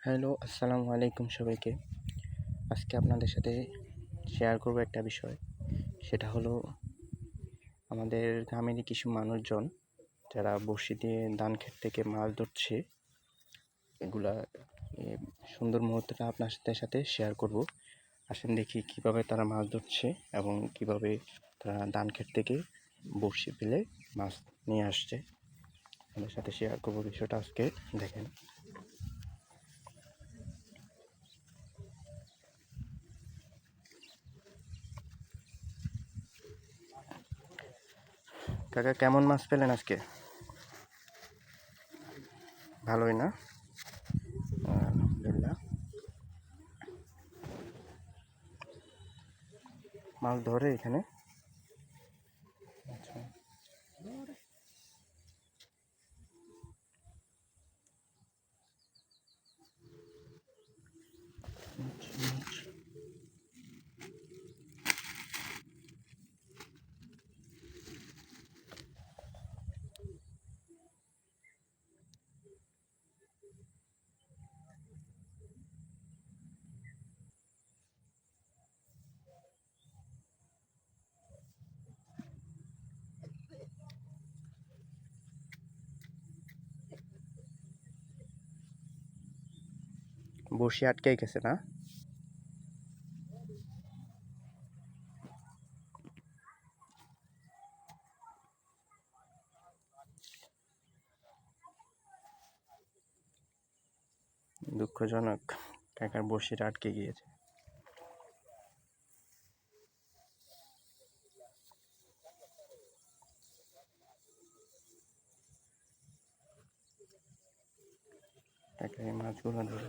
Hello, আসসালামু আলাইকুম সবাইকে। আজকে আপনাদের সাথে শেয়ার করব একটা বিষয়। সেটা হলো আমাদের গ্রামেরই কিছু মানুষজন যারা বড়শি দিয়ে ধান ক্ষেত থেকে মাছ ধরছে, এগুলা সুন্দর মুহূর্তটা আপনার সাথে সাথে শেয়ার করব। আসেন দেখি কীভাবে তারা মাছ ধরছে এবং কীভাবে তারা ধান ক্ষেত থেকে বড়শি ফেলে মাছ নিয়ে আসছে। আপনাদের সাথে শেয়ার করব বিষয়টা আজকে, দেখেন। কাকা কেমন মাছ পেলেন আজকে? ভালোই না? মাছ ধরে এখানে? বসে আটকে গেছে না? দুঃখজনক কাকার বসিটা আটকে গিয়েছে। কাকা এই মাছগুলো ধরে